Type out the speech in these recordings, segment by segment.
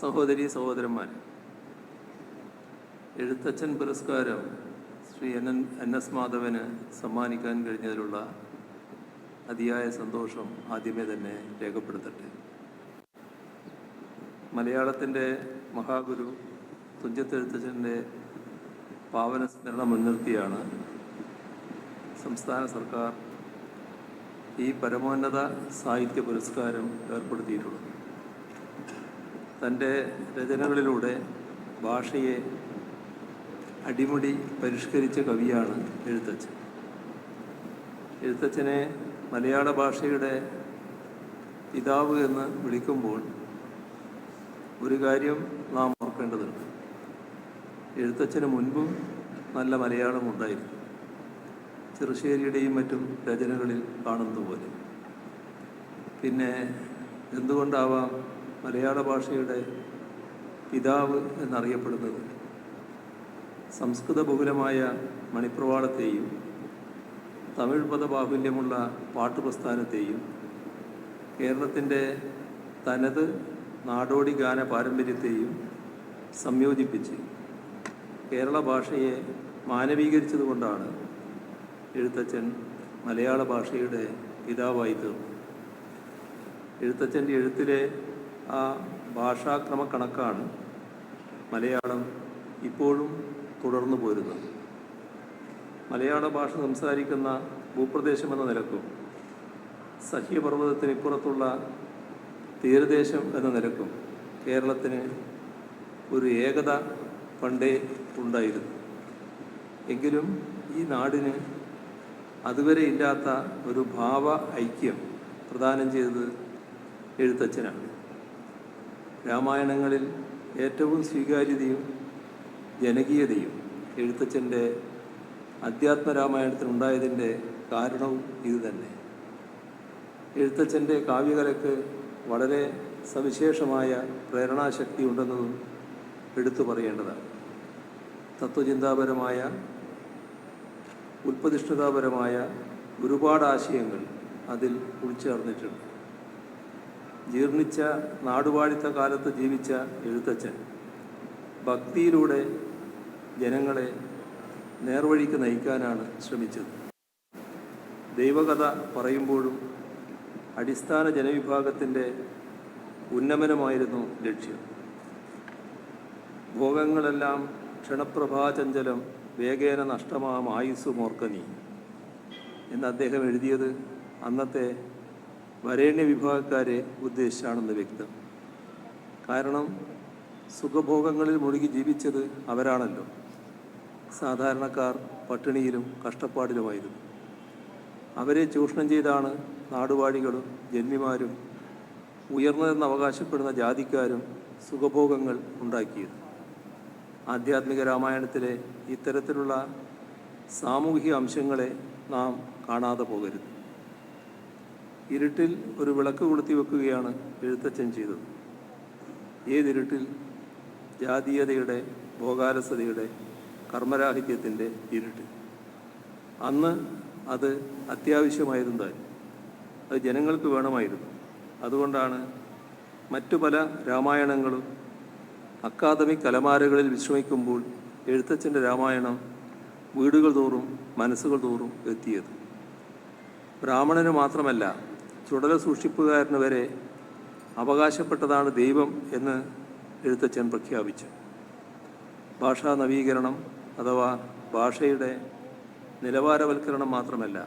സഹോദരി സഹോദരന്മാർ എഴുത്തച്ഛൻ പുരസ്കാരം Shri N N N S Madhavan സമ്മാനിക്കാൻ കഴിഞ്ഞതിലുള്ള അതിയായ സന്തോഷം ആദ്യമേ തന്നെ രേഖപ്പെടുത്തട്ടെ. മലയാളത്തിന്റെ മഹാഗുരു തുഞ്ചത്തെഴുത്തച്ഛന്റെ പാവന സ്മരണ മുൻനിർത്തിയാണ് സംസ്ഥാന സർക്കാർ ഈ പരമോന്നത സാഹിത്യ പുരസ്കാരം ഏർപ്പെടുത്തിയിട്ടുള്ളത്. തന്റെ രചനകളിലൂടെ ഭാഷയെ അടിമുടി പരിഷ്കരിച്ച കവിയാണ് എഴുത്തച്ഛൻ. എഴുത്തച്ഛനെ മലയാള ഭാഷയുടെ പിതാവ് എന്ന് വിളിക്കുമ്പോൾ ഒരു കാര്യം നാം ഓർക്കേണ്ടതുണ്ട്. എഴുത്തച്ഛന് മുൻപും നല്ല മലയാളം ഉണ്ടായിരുന്നു. ചെറുശ്ശേരിയുടെയും മറ്റും രചനകളിൽ കാണുന്നതുപോലെ. പിന്നെ എന്തുകൊണ്ടാവാം മലയാള ഭാഷയുടെ പിതാവ് എന്നറിയപ്പെടുന്നത്. സംസ്കൃത ബഹുലമായ മണിപ്രവാളത്തെയും തമിഴ് പദബാഹുല്യമുള്ള പാട്ടുപ്രസ്ഥാനത്തെയും കേരളത്തിന്റെ തനത് നാടോടി ഗാന പാരമ്പര്യത്തെയും സംയോജിപ്പിച്ച് കേരള ഭാഷയെ മാനവീകരിച്ചതുകൊണ്ടാണ് എഴുത്തച്ഛൻ മലയാള ഭാഷയുടെ പിതാവായി തീർന്നു എഴുത്തച്ഛന്റെ എഴുത്തിലെ ആ ഭാഷാക്രമ കണക്കാണ് മലയാളം ഇപ്പോഴും തുടർന്നു പോരുന്നത് മലയാള ഭാഷ സംസാരിക്കുന്ന ഭൂപ്രദേശം എന്ന നിലക്കും സഹ്യപർവതത്തിന് ഇപ്പുറത്തുള്ള തീരദേശം എന്ന നിലക്കും കേരളത്തിന് ഒരു ഏകത പണ്ടേ ഉണ്ടായിരുന്നു. എങ്കിലും ഈ നാടിന് അതുവരെ ഇല്ലാത്ത ഒരു ഭാവ ഐക്യം പ്രദാനം ചെയ്തത് എഴുത്തച്ഛനാണ്. രാമായണങ്ങളിൽ ഏറ്റവും സ്വീകാര്യതയും ജനകീയതയും എഴുത്തച്ഛന്റെ അധ്യാത്മരാമായണത്തിനുണ്ടായതിന്റെ കാരണവും ഇതുതന്നെ. എഴുത്തച്ഛന്റെ കാവ്യകലയ്ക്ക് വളരെ സവിശേഷമായ പ്രേരണാശക്തി ഉണ്ടെന്നതും എടുത്തു പറയേണ്ടതാണ്. തത്വചിന്താപരമായ ഉൽപ്പതിഷ്ഠതാപരമായ ഒരുപാട് ആശയങ്ങൾ അതിൽ ഉൾച്ചേർന്നിട്ടുണ്ട്. ജീർണിച്ച നാടുവാഴിത്ത കാലത്ത് ജീവിച്ച എഴുത്തച്ഛൻ. ഭക്തിയിലൂടെ ജനങ്ങളെ നേർവഴിക്ക് നയിക്കാനാണ് ശ്രമിച്ചത്. ദൈവകഥ പറയുമ്പോഴും അടിസ്ഥാന ജനവിഭാഗത്തിന്റെ ഉന്നമനമായിരുന്നു ലക്ഷ്യം. ഭോഗങ്ങളെല്ലാം ക്ഷണപ്രഭാചഞ്ചലം വേഗേന നഷ്ടമാം ആയുസ് മോർക്കനി എന്ന് അദ്ദേഹം എഴുതിയത് അന്നത്തെ വരേണ്യ വിഭാഗക്കാരെ ഉദ്ദേശിച്ചാണെന്ന് വ്യക്തം. കാരണം സുഖഭോഗങ്ങളിൽ മുഴുകി ജീവിച്ചത് അവരാണല്ലോ. സാധാരണക്കാർ പട്ടിണിയിലും കഷ്ടപ്പാടിലുമായിരുന്നു. അവരെ ചൂഷണം ചെയ്താണ് നാടുവാഴികളും ജന്മിമാരും ഉയർന്നതെന്ന് അവകാശപ്പെടുന്ന ജാതിക്കാരും സുഖഭോഗങ്ങൾ ഉണ്ടാക്കിയത്. ആധ്യാത്മിക രാമായണത്തിലെ ഇത്തരത്തിലുള്ള സാമൂഹിക അംശങ്ങളെ നാം കാണാതെ പോകരുത്. ഇരുട്ടിൽ ഒരു വിളക്ക് കൊളുത്തി വെക്കുകയാണ് എഴുത്തച്ഛൻ ചെയ്തത്. ഏതിരുട്ടിൽ ജാതീയതയുടെ ഭോഗാലസതയുടെ കർമ്മരാഹിത്യത്തിന്റെ ഇരുട്ട്. അന്ന് അത് അത്യാവശ്യമായിരുന്നു താൻ അത് ജനങ്ങൾക്ക് വേണമായിരുന്നു. അതുകൊണ്ടാണ് മറ്റു പല രാമായണങ്ങളും അക്കാദമിക് കലമാരകളിൽ വിശ്രമിക്കുമ്പോൾ എഴുത്തച്ഛന്റെ രാമായണം വീടുകൾ തോറും മനസ്സുകൾ തോറും എത്തിയത്. ബ്രാഹ്മണന് മാത്രമല്ല ചുടല സൂക്ഷിപ്പുകാരന് വരെ അവകാശപ്പെട്ടതാണ് ദൈവം എന്ന് എഴുത്തച്ഛൻ പ്രഖ്യാപിച്ചു. ഭാഷാ നവീകരണം അഥവാ ഭാഷയുടെ നിലവാരവൽക്കരണം മാത്രമല്ല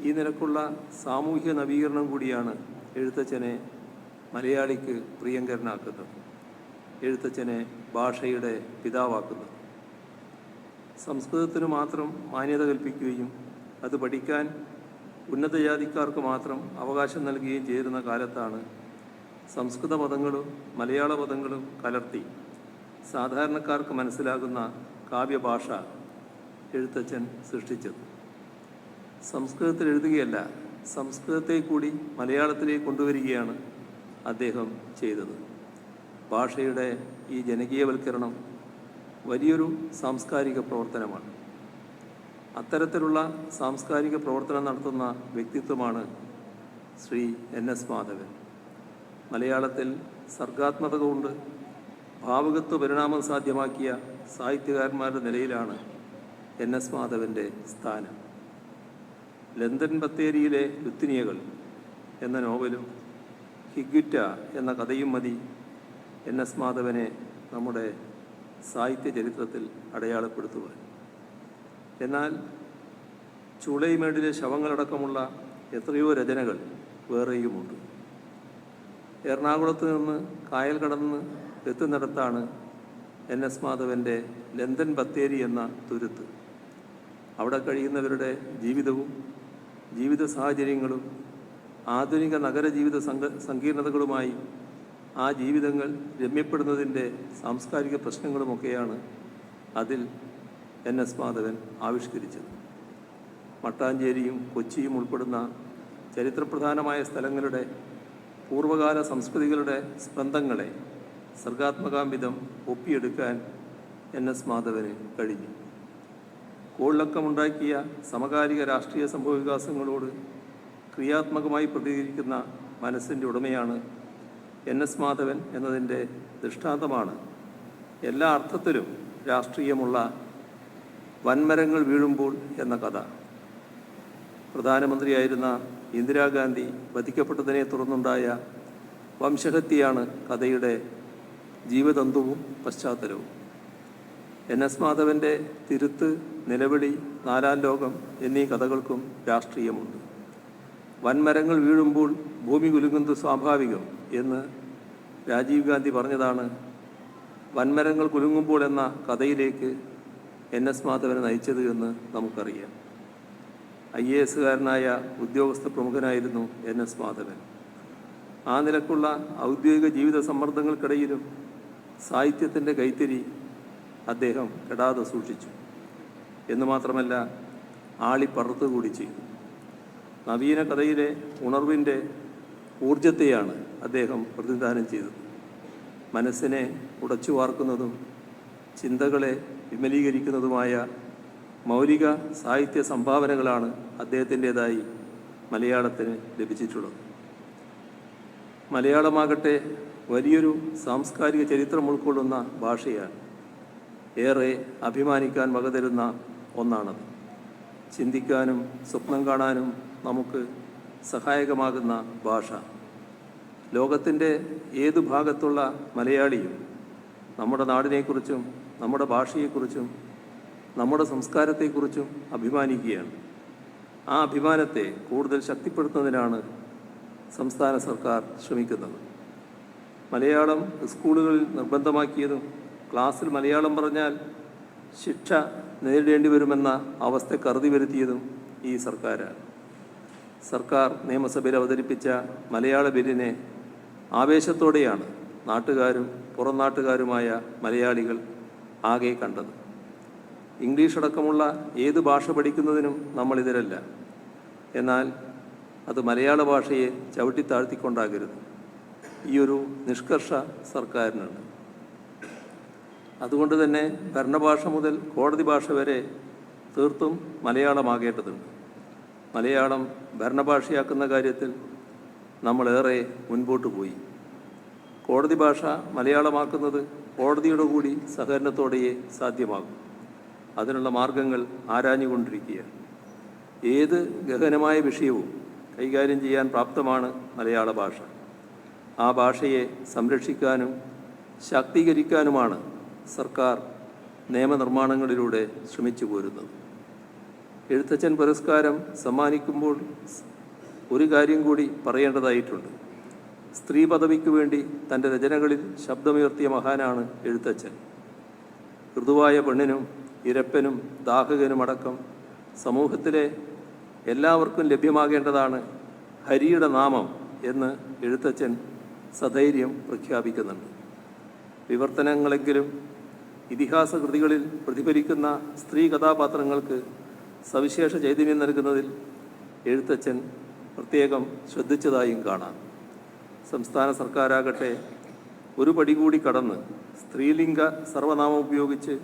ഈ നിലക്കുള്ള സാമൂഹ്യ നവീകരണം കൂടിയാണ് എഴുത്തച്ഛനെ മലയാളിക്ക് പ്രിയങ്കരനാക്കുന്നത് എഴുത്തച്ഛനെ ഭാഷയുടെ പിതാവാക്കുന്നത്. സംസ്കൃതത്തിന് മാത്രം മാന്യത കൽപ്പിക്കുകയും അത് പഠിക്കാൻ ഉന്നത ജാതിക്കാർക്ക് മാത്രം അവകാശം നൽകുകയും ചെയ്തിരുന്ന കാലത്താണ് സംസ്കൃത പദങ്ങളും മലയാള പദങ്ങളും കലർത്തി സാധാരണക്കാർക്ക് മനസ്സിലാകുന്ന കാവ്യഭാഷ എഴുത്തച്ഛൻ സൃഷ്ടിച്ചത്. സംസ്കൃതത്തിൽ എഴുതുകയല്ല സംസ്കൃതത്തെ കൂടി മലയാളത്തിലേക്ക് കൊണ്ടുവരികയാണ് അദ്ദേഹം ചെയ്തത്. ഭാഷയുടെ ഈ ജനകീയവൽക്കരണം വലിയൊരു സാംസ്കാരിക പ്രവർത്തനമാണ്. അത്തരത്തിലുള്ള സാംസ്കാരിക പ്രവർത്തനം നടത്തുന്ന വ്യക്തിത്വമാണ് ശ്രീ എൻ എസ് മാധവൻ. മലയാളത്തിൽ സർഗാത്മകത കൊണ്ട് ഭാവകത്വ പരിണാമം സാധ്യമാക്കിയ സാഹിത്യകാരന്മാരുടെ നിലയിലാണ് എൻ എസ് മാധവന്റെ സ്ഥാനം. ലണ്ടൻ ബത്തേരിയിലെ ലുത്തിനിയകൾ എന്ന നോവലും ഹിഗ്വിറ്റ എന്ന കഥയും മതി എൻ എസ് മാധവനെ നമ്മുടെ സാഹിത്യ ചരിത്രത്തിൽ അടയാളപ്പെടുത്തുവാൻ. എന്നാൽ ചുളൈമേടിലെ ശവങ്ങളടക്കമുള്ള എത്രയോ രചനകൾ വേറെയുമുണ്ട്. എറണാകുളത്ത് നിന്ന് കായൽ കടന്ന് എത്തുന്നിടത്താണ് എൻ. എസ്. മാധവന്റെ ലന്തൻ ബത്തേരി എന്ന തുരുത്ത്. അവിടെ കഴിയുന്നവരുടെ ജീവിതവും ജീവിത സാഹചര്യങ്ങളും ആധുനിക നഗര ജീവിത സങ്ക സങ്കീർണതകളുമായി ആ ജീവിതങ്ങൾ രമ്യപ്പെടുന്നതിന്റെ സാംസ്കാരിക പ്രശ്നങ്ങളുമൊക്കെയാണ് അതിൽ എൻ എസ് മാധവൻ ആവിഷ്കരിച്ചത്. മട്ടാഞ്ചേരിയും കൊച്ചിയും ഉൾപ്പെടുന്ന ചരിത്രപ്രധാനമായ സ്ഥലങ്ങളുടെ പൂർവകാല സംസ്കൃതികളുടെ സ്പന്ദങ്ങളെ സർഗാത്മകാംവിധം ഒപ്പിയെടുക്കാൻ എൻ എസ് മാധവന് കഴിഞ്ഞു. കോളിളക്കമുണ്ടാക്കിയ സമകാലിക രാഷ്ട്രീയ സംഭവവികാസങ്ങളോട് ക്രിയാത്മകമായി പ്രതികരിക്കുന്ന മനസ്സിന്റെ ഉടമയാണ് എൻ എസ് മാധവൻ എന്നതിന്റെ ദൃഷ്ടാന്തമാണ് എല്ലാ അർത്ഥത്തിലും രാഷ്ട്രീയമുള്ള വൻമരങ്ങൾ വീഴുമ്പോൾ എന്ന കഥ. പ്രധാനമന്ത്രിയായിരുന്ന ഇന്ദിരാഗാന്ധി വധിക്കപ്പെട്ടതിനെ തുടർന്നുണ്ടായ വംശഹത്യയാണ് കഥയുടെ ജീവതന്തുവും പശ്ചാത്തലവും. എൻ. എസ്. മാധവന്റെ തിരുത്ത് നിലവിളി നാലാം ലോകം എന്നീ കഥകൾക്കും രാഷ്ട്രീയമുണ്ട്. വൻമരങ്ങൾ വീഴുമ്പോൾ ഭൂമി കുലുങ്ങുന്നത് സ്വാഭാവികം എന്ന് രാജീവ് ഗാന്ധി പറഞ്ഞതാണ്. വൻമരങ്ങൾ കുലുങ്ങുമ്പോൾ എന്ന കഥയിലേക്ക് എൻ എസ് മാധവനെ നയിച്ചത് എന്ന് നമുക്കറിയാം. ഐ എ എസുകാരനായ ഉദ്യോഗസ്ഥ പ്രമുഖനായിരുന്നു എൻ എസ് മാധവൻ. ആ നിലക്കുള്ള ഔദ്യോഗിക ജീവിത സമ്മർദ്ദങ്ങൾക്കിടയിലും സാഹിത്യത്തിന്റെ കൈത്തിരി അദ്ദേഹം കെടാതെ സൂക്ഷിച്ചു. എന്ന് മാത്രമല്ല ആളിപ്പറത്തുകൂടി ചെയ്തു. നവീന കഥയിലെ ഉണർവിന്റെ ഊർജത്തെയാണ് അദ്ദേഹം പ്രതിനിധാനം ചെയ്തത്. മനസ്സിനെ ഉടച്ചു വാർക്കുന്നതും ചിന്തകളെ വിമലീകരിക്കുന്നതുമായ മൗലിക സാഹിത്യ സംഭാവനകളാണ് അദ്ദേഹത്തിന്റെതായി മലയാളത്തിന് ലഭിച്ചിട്ടുള്ളത്. മലയാളമാകട്ടെ വലിയൊരു സാംസ്കാരിക ചരിത്രം ഉൾക്കൊള്ളുന്ന ഭാഷയാണ്. ഏറെ അഭിമാനിക്കാൻ വകതരുന്ന ഒന്നാണത്. ചിന്തിക്കാനും സ്വപ്നം കാണാനും നമുക്ക് സഹായകമാകുന്ന ഭാഷ. ലോകത്തിന്റെ ഏതു ഭാഗത്തുള്ള മലയാളിയും നമ്മുടെ നാടിനെക്കുറിച്ചും നമ്മുടെ ഭാഷയെക്കുറിച്ചും നമ്മുടെ സംസ്കാരത്തെക്കുറിച്ചും അഭിമാനിക്കുകയാണ്. ആ അഭിമാനത്തെ കൂടുതൽ ശക്തിപ്പെടുത്തുന്നതിനാണ് സംസ്ഥാന സർക്കാർ ശ്രമിക്കുന്നത്. മലയാളം സ്കൂളുകളിൽ നിർബന്ധമാക്കിയതും ക്ലാസ്സിൽ മലയാളം പറഞ്ഞാൽ ശിക്ഷ നേരിടേണ്ടി വരുമെന്ന അവസ്ഥ കരുതി വരുത്തിയതും ഈ സർക്കാരാണ്. സർക്കാർ നിയമസഭയിൽ അവതരിപ്പിച്ച മലയാള ബില്ലിനെ ആവേശത്തോടെയാണ് നാട്ടുകാരും പുറം നാട്ടുകാരുമായ മലയാളികൾ ആകെ കണ്ടത്. ഇംഗ്ലീഷ് അടക്കമുള്ള ഏത് ഭാഷ പഠിക്കുന്നതിനും നമ്മൾ എന്നാൽ അത് മലയാള ഭാഷയെ ചവിട്ടിത്താഴ്ത്തിക്കൊണ്ടാകരുത് ഈ ഒരു നിഷ്കർഷ സർക്കാരിനുണ്ട്. അതുകൊണ്ട് തന്നെ ഭരണഭാഷ മുതൽ കോടതി ഭാഷ വരെ തീർത്തും മലയാളമാകേണ്ടതുണ്ട്. മലയാളം ഭരണഭാഷയാക്കുന്ന കാര്യത്തിൽ നമ്മളേറെ മുൻപോട്ട് പോയി. കോടതി ഭാഷ മലയാളമാക്കുന്നത് കോടതിയുടെ കൂടി സഹകരണത്തോടെയേ സാധ്യമാകും. അതിനുള്ള മാർഗങ്ങൾ ആരാഞ്ഞുകൊണ്ടിരിക്കുകയാണ്. ഏത് ഗഹനമായ വിഷയവും കൈകാര്യം ചെയ്യാൻ പ്രാപ്തമാണ് മലയാള ഭാഷ. ആ ഭാഷയെ സംരക്ഷിക്കാനും ശാക്തീകരിക്കാനുമാണ് സർക്കാർ നിയമനിർമ്മാണങ്ങളിലൂടെ ശ്രമിച്ചു പോരുന്നത് എഴുത്തച്ഛൻ പുരസ്കാരം സമ്മാനിക്കുമ്പോൾ ഒരു കാര്യം കൂടി പറയേണ്ടതായിട്ടുണ്ട്. സ്ത്രീ വേണ്ടി തന്റെ രചനകളിൽ ശബ്ദമുയർത്തിയ മഹാനാണ് എഴുത്തച്ഛൻ. ഋതുവായ പെണ്ണിനും ഇരപ്പനും ദാഹകനുമടക്കം സമൂഹത്തിലെ എല്ലാവർക്കും ലഭ്യമാകേണ്ടതാണ് ഹരിയുടെ നാമം എന്ന് എഴുത്തച്ഛൻ സധൈര്യം പ്രഖ്യാപിക്കുന്നുണ്ട്. വിവർത്തനങ്ങളെങ്കിലും ഇതിഹാസ കൃതികളിൽ പ്രതിഫലിക്കുന്ന സ്ത്രീ കഥാപാത്രങ്ങൾക്ക് സവിശേഷ ചൈതന്യം നൽകുന്നതിൽ എഴുത്തച്ഛൻ പ്രത്യേകം ശ്രദ്ധിച്ചതായും കാണാം. സംസ്ഥാന സർക്കാരാകട്ടെ ഒരു പടി കൂടി കടന്ന് സ്ത്രീലിംഗ സർവനാമം ഉപയോഗിച്ച്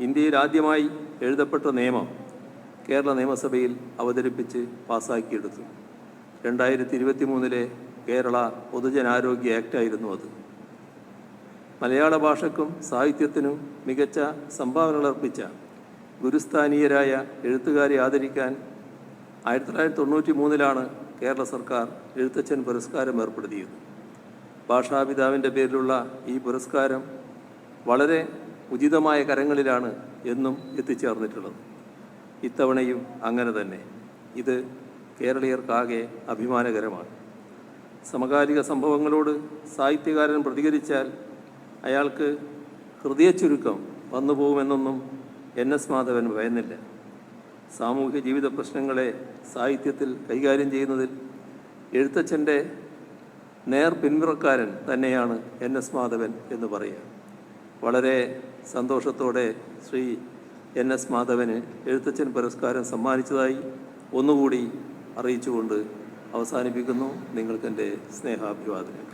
ഇന്ത്യയിൽ ആദ്യമായി എഴുതപ്പെട്ട നിയമം കേരള നിയമസഭയിൽ അവതരിപ്പിച്ച് പാസാക്കിയെടുത്തു. രണ്ടായിരത്തി ഇരുപത്തി മൂന്നിലെ കേരള പൊതുജനാരോഗ്യ ആക്റ്റായിരുന്നു അത്. മലയാള ഭാഷയ്ക്കും സാഹിത്യത്തിനും മികച്ച സംഭാവനകൾ അർപ്പിച്ച ഗുരുസ്ഥാനീയരായ എഴുത്തുകാരെ ആദരിക്കാൻ ആയിരത്തി തൊള്ളായിരത്തി തൊണ്ണൂറ്റി മൂന്നിലാണ് കേരള സർക്കാർ എഴുത്തച്ഛൻ പുരസ്കാരം ഏർപ്പെടുത്തിയിരുന്നു. ഭാഷാപിതാവിന്റെ പേരിലുള്ള ഈ പുരസ്കാരം വളരെ ഉചിതമായ കരങ്ങളിലാണ് എന്നും എത്തിച്ചേർന്നിട്ടുള്ളത്. ഇത്തവണയും അങ്ങനെ തന്നെ. ഇത് കേരളീയർക്കാകെ അഭിമാനകരമാണ്. സമകാലിക സംഭവങ്ങളോട് സാഹിത്യകാരൻ പ്രതികരിച്ചാൽ അയാൾക്ക് ഹൃദയച്ചുരുക്കം വന്നു വന്നുപോകുമെന്നൊന്നും എൻ എസ് മാധവൻ ഭയന്നില്ല. സാമൂഹ്യ ജീവിത പ്രശ്നങ്ങളെ സാഹിത്യത്തിൽ കൈകാര്യം ചെയ്യുന്നതിൽ എഴുത്തച്ഛന്റെ നേർ പിന്മുറക്കാരൻ തന്നെയാണ് എൻ എസ് മാധവൻ എന്ന് പറയുക. വളരെ സന്തോഷത്തോടെ ശ്രീ എൻ എസ് മാധവന് എഴുത്തച്ഛൻ പുരസ്കാരം സമ്മാനിച്ചതായി ഒന്നുകൂടി അറിയിച്ചുകൊണ്ട് അവസാനിപ്പിക്കുന്നു. നിങ്ങൾക്കെന്റെ സ്നേഹാഭിവാദനങ്ങൾ.